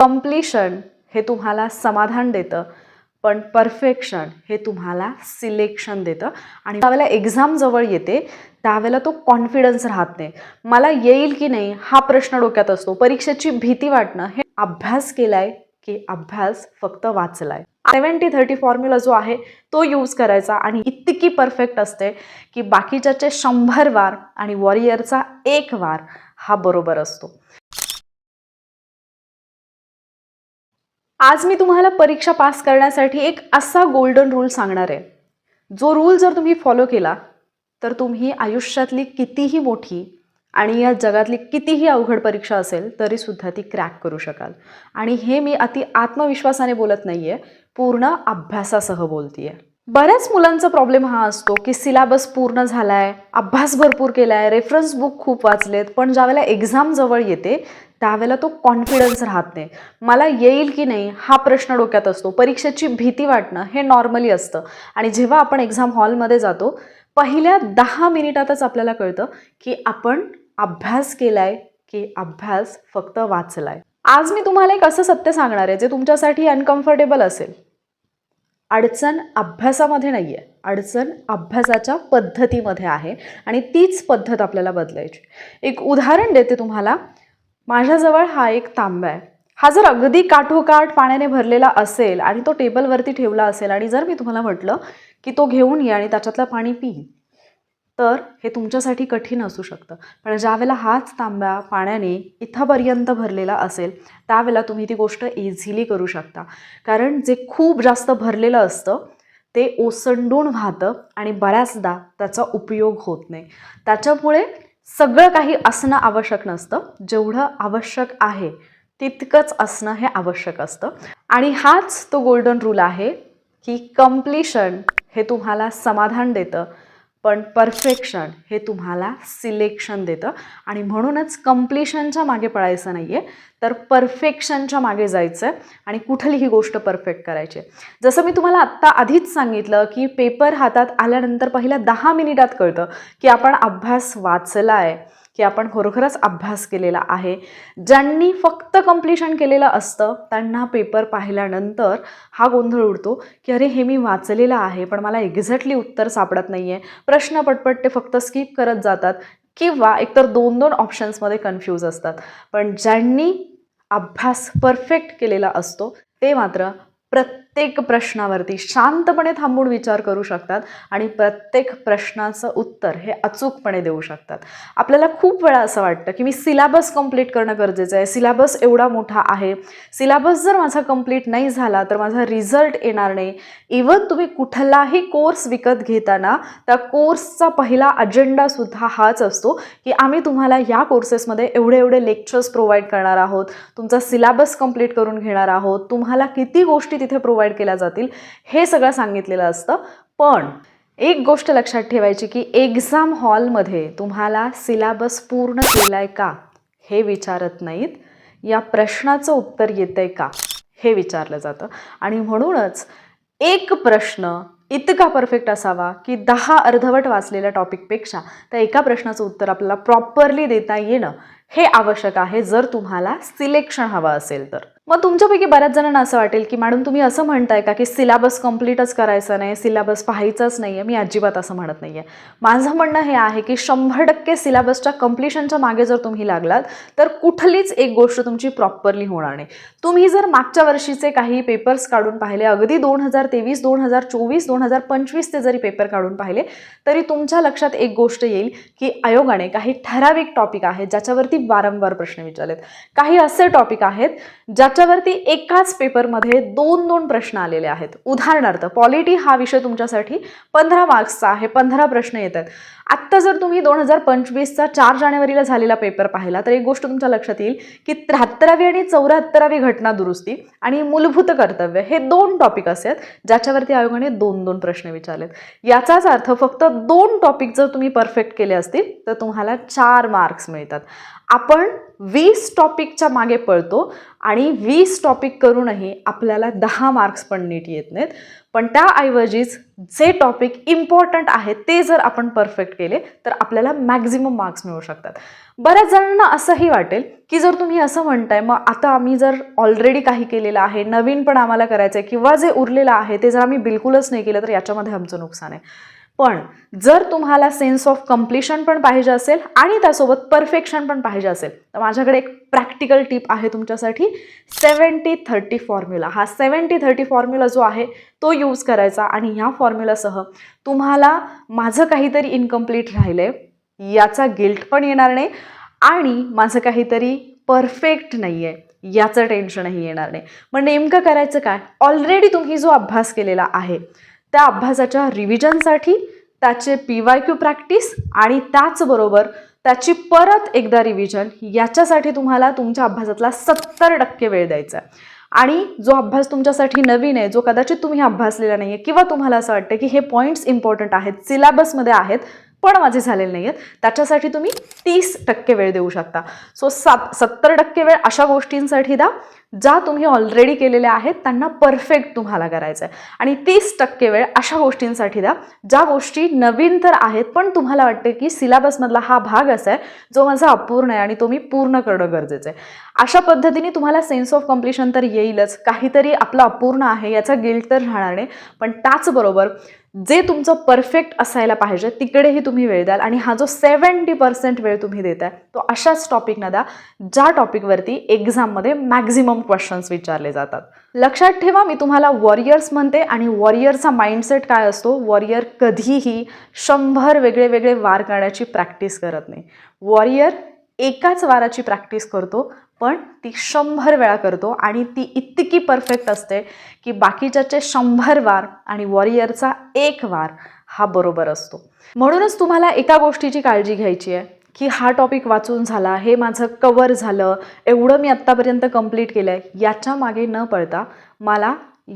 Completion हे तुम्हाला समाधान देतं पण परफेक्शन हे तुम्हाला सिलेक्शन देतं. आणि ज्यावेळेला एक्झाम जवळ येते त्यावेळेला तो कॉन्फिडन्स राहत नाही. मला येईल की नाही हा प्रश्न डोक्यात असतो. परीक्षेची भीती वाटणं हे अभ्यास केलाय की अभ्यास फक्त वाचलाय. सेवन्टी थर्टी फॉर्म्युला जो आहे तो यूज करायचा आणि इतकी परफेक्ट असते की बाकीच्याचे शंभर वार आणि वॉरियरचा एक वार हा बरोबर असतो. आज मी तुम्हाला परीक्षा पास करण्यासाठी एक असा गोल्डन रूल सांगणार आहे. जो रूल जर तुम्ही फॉलो केला तर तुम्ही आयुष्यातली कितीही मोठी आणि या जगातली कितीही अवघड परीक्षा असेल तरीसुद्धा ती क्रॅक करू शकाल. आणि हे मी अति आत्मविश्वासाने बोलत नाही आहे पूर्ण अभ्यासासह बोलते आहे बऱ्याच मुलांचा प्रॉब्लेम हा असतो की सिलेबस पूर्ण झाला आहे अभ्यास भरपूर केला आहे रेफरन्स बुक खूप वाचलेत पण ज्यावेळेला एक्झाम जवळ येते त्यावेळेला तो कॉन्फिडन्स राहत नाही. मला येईल की नाही हा प्रश्न डोक्यात असतो. परीक्षेची भीती वाटणं हे नॉर्मली असतं. आणि जेव्हा आपण एक्झाम हॉलमध्ये जातो पहिल्या दहा मिनिटातच आपल्याला कळतं की आपण अभ्यास केलाय की अभ्यास फक्त वाचलाय. आज मी तुम्हाला एक असं सत्य सांगणार आहे जे तुमच्यासाठी अनकम्फर्टेबल असेल. अडचण अभ्यासामध्ये नाही आहे अडचण अभ्यासाच्या पद्धतीमध्ये आहे आणि तीच पद्धत आपल्याला बदलायची. एक उदाहरण देते तुम्हाला. माझ्याजवळ हा एक तांबा आहे. हा जर अगदी काठोकाठ पाण्याने भरलेला असेल आणि तो टेबलवरती ठेवला असेल आणि जर मी तुम्हाला म्हटलं की तो घेऊन ये आणि त्याच्यातलं पाणी पी तर हे तुमच्यासाठी कठीण असू शकतं. पण ज्यावेळेला हाच तांब्या पाण्याने इथंपर्यंत भरलेला असेल त्यावेळेला तुम्ही ती गोष्ट इझिली करू शकता. कारण जे खूप जास्त भरलेलं असतं ते ओसंडून वाहतं आणि बऱ्याचदा त्याचा उपयोग होत नाही. त्याच्यामुळे सगळं काही असणं आवश्यक नसतं. जेवढं आवश्यक आहे तितकंच असणं हे आवश्यक असतं. आणि हाच तो गोल्डन रूल आहे की कम्प्लिशन हे तुम्हाला समाधान देतं. पण परफेक्शन हे तुम्हाला सिलेक्शन देतं आणि म्हणूनच कम्प्लिशनच्या मागे पळायचं नाही आहे तर परफेक्शनच्या मागे जायचं आहे आणि कुठलीही गोष्ट परफेक्ट करायची आहे. जसं मी तुम्हाला आत्ता आधीच सांगितलं की पेपर हातात आल्यानंतर पहिल्या दहा मिनिटात कळतं की आपण अभ्यास वाचला आहे की आपण खरोखरच अभ्यास केलेला आहे. ज्यांनी फक्त कम्प्लिशन केलेलं असतं त्यांना पेपर पाहिल्यानंतर हा गोंधळ उडतो की अरे हे मी वाचलेलं आहे पण मला एक्झॅक्टली उत्तर सापडत नाही आहे प्रश्न पटपट ते फक्त स्किप करत जातात किंवा एकतर दोन दोन ऑप्शन्समध्ये कन्फ्यूज असतात. पण ज्यांनी अभ्यास परफेक्ट केलेला असतो ते मात्र प्रत्येक प्रत्येक प्रश्नावरती शांतपणे थांबून विचार करू शकतात आणि प्रत्येक प्रश्नाचं उत्तर हे अचूकपणे देऊ शकतात. आपल्याला खूप वेळा असं वाटतं की मी सिलॅबस कंप्लीट करणं गरजेचं आहे. सिलॅबस एवढा मोठा आहे. सिलॅबस जर माझा कंप्लीट नाही झाला तर माझा रिझल्ट येणार नाही. इवन तुम्ही कुठलाही कोर्स विकत घेताना त्या कोर्सचा पहिला अजेंडासुद्धा हाच असतो की आम्ही तुम्हाला या कोर्सेसमध्ये एवढे एवढे लेक्चर्स प्रोव्हाइड करणार आहोत. तुमचा सिलॅबस कंप्लीट करून घेणार आहोत. तुम्हाला किती गोष्टी तिथे प्रोव्हाइड केल्या जातील हे सगळं सांगितलेलं असतं. पण एक गोष्ट लक्षात ठेवायची की एक्झाम हॉलमध्ये तुम्हाला सिलॅबस पूर्ण केलाय का हे विचारत नाहीत. या प्रश्नाचं उत्तर येतंय का हे विचारलं जातं. आणि म्हणूनच एक प्रश्न इतका परफेक्ट असावा की दहा अर्धवट वाचलेल्या टॉपिकपेक्षा त्या एका प्रश्नाचं उत्तर आपल्याला प्रॉपरली देता येणं हे आवश्यक आहे जर तुम्हाला सिलेक्शन हवं असेल तर. मग तुमच्यापैकी बऱ्याच जणांना असं वाटेल की मॅडम तुम्ही असं म्हणताय का की सिलेबस कम्प्लीटच करायचं नाही सिलेबस पाहायचाच नाही आहे मी अजिबात असं म्हणत नाही आहे माझं म्हणणं हे आहे की शंभर टक्के सिलेबसच्या कम्प्लिशनच्या मागे जर तुम्ही लागलात तर कुठलीच एक गोष्ट तुमची प्रॉपरली होणार नाही. तुम्ही जर मागच्या वर्षीचे काही पेपर्स काढून पाहिले अगदी दोन हजार तेवीस दोन हजार चोवीस दोन हजार पंचवीसचे जरी पेपर काढून पाहिले तरी तुमच्या लक्षात एक गोष्ट येईल की आयोगाने काही ठराविक टॉपिक आहेत ज्याच्यावरती वारंवार प्रश्न विचारलेत. काही असे टॉपिक आहेत ज्याच्यावरती एकाच पेपरमध्ये दोन दोन प्रश्न आलेले आहेत. उदाहरणार्थ पॉलिटी हा विषय तुमच्यासाठी पंधरा मार्क्सचा आहे पंधरा प्रश्न येत आहेत. आत्ता जर तुम्ही दोन हजार पंचवीसचा चार जानेवारीला झालेला पेपर पाहिला तर एक गोष्ट तुमच्या लक्षात येईल की त्र्याहत्तरावी आणि चौऱ्याहत्तरावी घटना दुरुस्ती आणि मूलभूत कर्तव्य हे दोन टॉपिक असे आहेत ज्याच्यावरती आयोगाने दोन दोन प्रश्न विचारलेत. याचाच अर्थ फक्त दोन टॉपिक जर तुम्ही परफेक्ट केले असतील तर तुम्हाला चार मार्क्स मिळतात. आपण वीस टॉपिकच्या मागे पळतो आणि वीस टॉपिक करूनही आपल्याला दहा मार्क्स पण नीट येत नाहीत. पण त्याऐवजीच जे टॉपिक इम्पॉर्टंट आहे ते जर आपण परफेक्ट केले तर आपल्याला मॅक्झिमम मार्क्स मिळू शकतात. बऱ्याच जणांना असंही वाटेल की जर तुम्ही असं म्हणताय मग आता आम्ही जर ऑलरेडी काही केलेलं आहे नवीन पण आम्हाला करायचं आहे किंवा जे उरलेलं आहे ते जर आम्ही बिलकुलच नाही केलं तर याच्यामध्ये आमचं नुकसान आहे. पण जर तुम्हाला सेन्स ऑफ कम्प्लिशन पण पाहिजे असेल आणि त्यासोबत परफेक्शन पण पाहिजे असेल तर माझ्याकडे एक प्रॅक्टिकल टिप आहे तुमच्यासाठी. सेवन्टी थर्टी फॉर्म्युला हा सेवन्टी थर्टी फॉर्म्युला जो आहे तो यूज करायचा आणि ह्या फॉर्म्युलासह तुम्हाला माझं काहीतरी इनकम्प्लीट राहिलं आहे याचा गिल्ट पण येणार नाही आणि माझं काहीतरी परफेक्ट नाही आहे याचं टेन्शनही येणार नाही. मग नेमकं करायचं काय? ऑलरेडी तुम्ही जो अभ्यास केलेला आहे त्या अभ्यासाच्या रिव्हिजनसाठी त्याचे पी वाय क्यू प्रॅक्टिस आणि त्याचबरोबर त्याची परत एकदा रिव्हिजन याच्यासाठी तुम्हाला तुमच्या अभ्यासातला सत्तर टक्के वेळ द्यायचा आहे. आणि जो अभ्यास तुमच्यासाठी नवीन आहे जो कदाचित तुम्ही अभ्यासलेला नाही आहे किंवा तुम्हाला असं वाटतं की हे पॉईंट्स इम्पॉर्टंट आहेत सिलेबसमध्ये आहेत पण माझे झालेले नाही आहेत त्याच्यासाठी तुम्ही तीस टक्के वेळ देऊ शकता. सो सात सत्तर टक्के वेळ अशा गोष्टींसाठी द्या ज्या तुम्ही ऑलरेडी केलेल्या आहेत त्यांना परफेक्ट तुम्हाला करायचं आहे आणि तीस टक्के वेळ अशा गोष्टींसाठी द्या ज्या गोष्टी नवीन तर आहेत पण तुम्हाला वाटते की सिलेबसमधला हा भाग असा आहे जो माझा अपूर्ण आहे आणि तो मी पूर्ण करणं गरजेचं आहे. अशा पद्धतीने तुम्हाला सेन्स ऑफ कम्प्लिशन तर येईलच. काहीतरी आपलं अपूर्ण आहे याचा गिल्ट तर राहणार नाही. पण त्याचबरोबर जे तुमचं परफेक्ट असायला पाहिजे तिकडेही तुम्ही वेळ द्याल. आणि हा जो सेवन्टी पर्सेंट वेळ तुम्ही देताय तो अशाच टॉपिकना द्या ज्या टॉपिकवरती एक्झाममध्ये मॅक्झिमम क्वेश्चन्स विचारले जातात. लक्षात ठेवा मी तुम्हाला वॉरियर्स म्हणते आणि वॉरियरचा माइंडसेट काय असतो? वॉरियर कधीही शंभर वेगळे वेगळे वार करण्याची प्रॅक्टिस करत नाही. वॉरियर एकाच वाराची प्रॅक्टिस करतो पण ती शंभर वेळा करतो आणि ती इतकी परफेक्ट असते की बाकीच्याचे शंभर वार आणि वॉरियरचा एक वार हा बरोबर असतो. म्हणूनच तुम्हाला एका गोष्टीची काळजी घ्यायची आहे की हा टॉपिक वाचून झाला हे माझं कवर झालं एवढं मी आत्तापर्यंत कंप्लीट केलं आहे याच्या मागे न पळता मला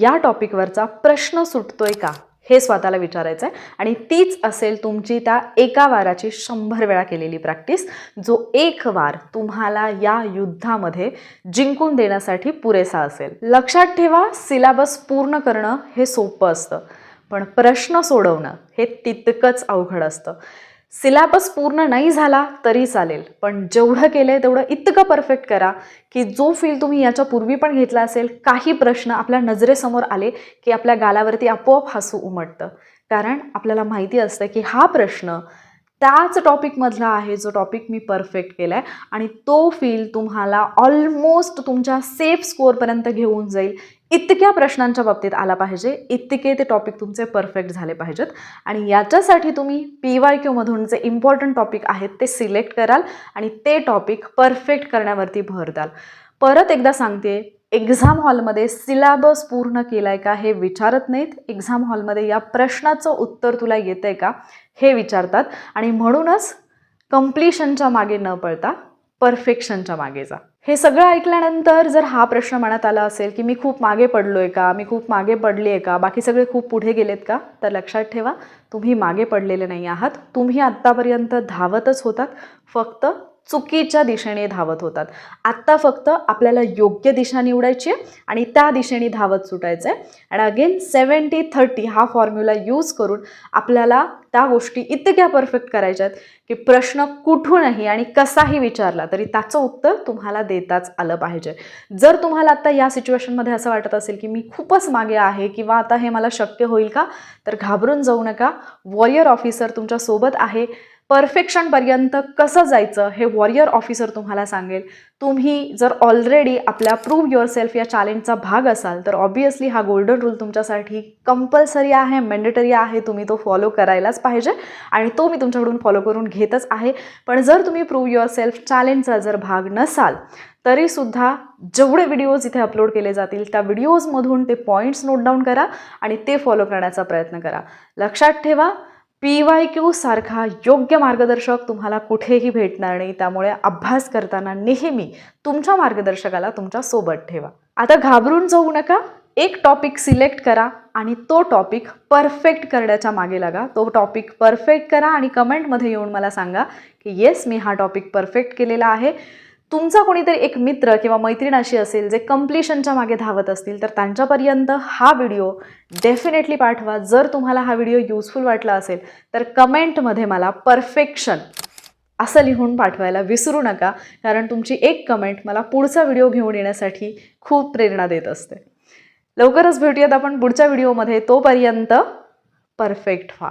या टॉपिकवरचा प्रश्न सुटतोय का? हे स्वतःला विचारायचं आहे आणि तीच असेल तुमची त्या एका वाराची शंभर वेळा केलेली प्रॅक्टिस जो एक वार तुम्हाला या युद्धामध्ये जिंकून देण्यासाठी पुरेसा असेल. लक्षात ठेवा सिलेबस पूर्ण करणं हे सोपं असतं. पण प्रश्न सोडवणं हे तितकंच अवघड असतं. सिलॅबस पूर्ण नाही झाला तरी चालेल. पण जेवढं केलं आहे तेवढं इतकं परफेक्ट करा की जो फील तुम्ही याच्या पूर्वी पण घेतला असेल काही प्रश्न आपल्या नजरेसमोर आले की आपल्या गालावरती आपोआप हसू उमटतं. कारण आपल्याला माहिती असतं की हा प्रश्न त्याच टॉपिकमधला आहे जो टॉपिक मी परफेक्ट केला आहे आणि तो फील तुम्हाला ऑलमोस्ट तुमच्या सेफ स्कोअरपर्यंत घेऊन जाईल. इतक्या प्रश्नांच्या बाबतीत आला पाहिजे. इतके ते टॉपिक तुमचे परफेक्ट झाले पाहिजेत. आणि याच्यासाठी तुम्ही पी वाय क्यूमधून जे इम्पॉर्टंट टॉपिक आहेत ते सिलेक्ट कराल आणि ते टॉपिक परफेक्ट करण्यावरती भर द्याल. परत एकदा सांगते एक्झाम हॉलमध्ये सिलॅबस पूर्ण केला आहे का हे विचारत नाहीत. एक्झाम हॉलमध्ये या प्रश्नाचं उत्तर तुला येतं आहे का हे विचारतात. आणि म्हणूनच कम्प्लिशनच्या मागे न पळता परफेक्शनच्या मागे जा. हे सगळं ऐकल्यानंतर जर हा प्रश्न मनात आला असेल की मी खूप मागे पडलो आहे का मी खूप मागे पडली आहे का बाकी सगळे खूप पुढे गेलेत का तर लक्षात ठेवा तुम्ही मागे पडलेले नाही आहात. तुम्ही आत्तापर्यंत धावतच होतात. फक्त चुकीच्या दिशेने धावत होतात. आत्ता फक्त आपल्याला योग्य दिशा निवडायची आहे आणि त्या दिशेने धावत सुटायचं आहे आणि अगेन सेवन्टी थर्टी हा फॉर्म्युला यूज करून आपल्याला त्या गोष्टी इतक्या परफेक्ट करायच्या आहेत की प्रश्न कुठूनही आणि कसाही विचारला तरी त्याचं उत्तर तुम्हाला देताच आलं पाहिजे. जर तुम्हाला आता या सिच्युएशनमध्ये असं वाटत असेल की मी खूपच मागे आहे किंवा आता हे मला शक्य होईल का तर घाबरून जाऊ नका. वॉरियर ऑफिसर तुमच्यासोबत आहे. परफेक्शनपर्यंत कसं जायचं हे वॉरियर ऑफिसर तुम्हाला सांगेल. तुम्ही जर ऑलरेडी आपल्या प्रूव्ह युअर सेल्फ या चॅलेंजचा भाग असाल तर ऑब्वियसली हा गोल्डन रूल तुमच्यासाठी कंपल्सरी आहे मेंडेटरी आहे तुम्ही तो फॉलो करायलाच पाहिजे आणि तो मी तुमच्याकडून फॉलो करून घेतच आहे. पण जर तुम्ही प्रूव्ह युअर सेल्फ चॅलेंजचा जर भाग नसाल तरीसुद्धा जेवढे व्हिडिओज इथे अपलोड केले जातील त्या व्हिडिओजमधून ते पॉईंट्स नोट डाऊन करा आणि ते फॉलो करण्याचा प्रयत्न करा. लक्षात ठेवा पी वाय क्यूसारखा योग्य मार्गदर्शक तुम्हाला कुठेही भेटणार नाही. त्यामुळे अभ्यास करताना नेहमी तुमच्या मार्गदर्शकाला तुमच्यासोबत ठेवा. आता घाबरून जाऊ नका. एक टॉपिक सिलेक्ट करा आणि तो टॉपिक परफेक्ट करण्याच्या मागे लागा. तो टॉपिक परफेक्ट करा आणि कमेंटमध्ये येऊन मला सांगा की येस मी हा टॉपिक परफेक्ट केलेला आहे. तुमचा कोणीतरी एक मित्र किंवा मैत्रीण अशी असेल जे कम्प्लिशनच्या मागे धावत असतील तर त्यांच्यापर्यंत हा व्हिडिओ डेफिनेटली पाठवा. जर तुम्हाला हा व्हिडिओ युजफुल वाटला असेल तर कमेंटमध्ये मला परफेक्शन असं लिहून पाठवायला विसरू नका. कारण तुमची एक कमेंट मला पुढचा व्हिडिओ घेऊन येण्यासाठी खूप प्रेरणा देत असते. लवकरच भेटूयात आपण पुढच्या व्हिडिओमध्ये तोपर्यंत परफेक्ट व्हा.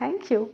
थँक्यू